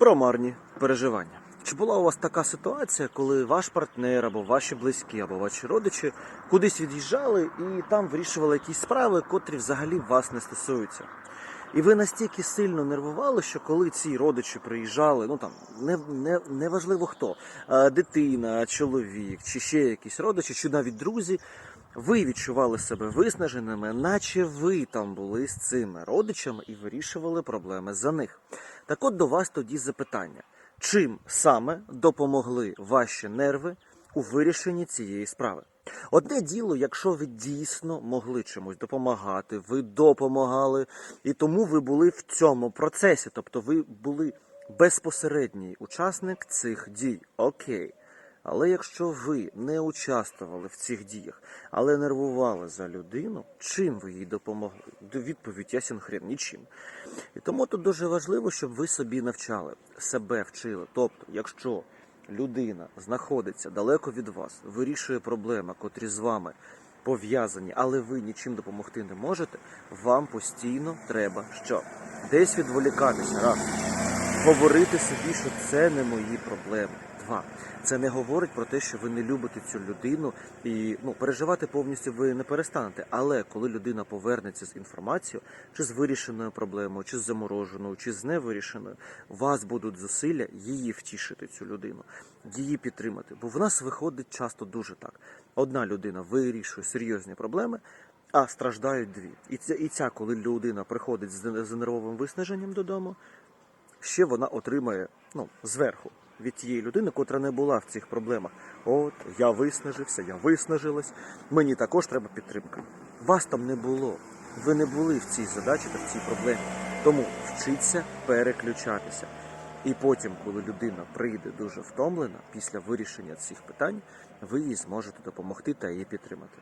Про марні переживання. Чи була у вас така ситуація, коли ваш партнер або ваші близькі, або ваші родичі кудись від'їжджали і там вирішували якісь справи, котрі взагалі вас не стосуються? І ви настільки сильно нервували, що коли ці родичі приїжджали, ну там не, не, не важливо хто, е, дитина, чоловік, чи ще якісь родичі, чи навіть друзі, ви відчували себе виснаженими, наче ви там були з цими родичами і вирішували проблеми за них. Так от до вас тоді запитання: чим саме допомогли ваші нерви у вирішенні цієї справи? Одне діло, якщо ви дійсно могли чомусь допомагати, ви допомагали, і тому ви були в цьому процесі, тобто ви були безпосередній учасник цих дій. Окей. Але якщо ви не участвували в цих діях, але нервували за людину, чим ви їй допомогли? Відповідь ясен хрен нічим. І тому тут дуже важливо, щоб ви собі навчали, себе вчили. Тобто, якщо людина знаходиться далеко від вас, вирішує проблеми, котрі з вами пов'язані, але ви нічим допомогти не можете, вам постійно треба що? Десь відволікатися, раз. Говорити собі, що це не мої проблеми. Два. Це не говорить про те, що ви не любите цю людину і ну переживати повністю ви не перестанете. Але коли людина повернеться з інформацією, чи з вирішеною проблемою, чи з замороженою, чи з невирішеною, у вас будуть зусилля її втішити, цю людину, її підтримати. Бо в нас виходить часто дуже так: одна людина вирішує серйозні проблеми. А страждають дві. І ця, і ця, коли людина приходить з, з нервовим виснаженням додому, ще вона отримає ну, зверху від тієї людини, котра не була в цих проблемах. От я виснажився, я виснажилась. Мені також треба підтримка. Вас там не було. Ви не були в цій задачі та в цій проблемі. Тому вчіться переключатися. І потім, коли людина прийде дуже втомлена після вирішення цих питань, ви їй зможете допомогти та її підтримати.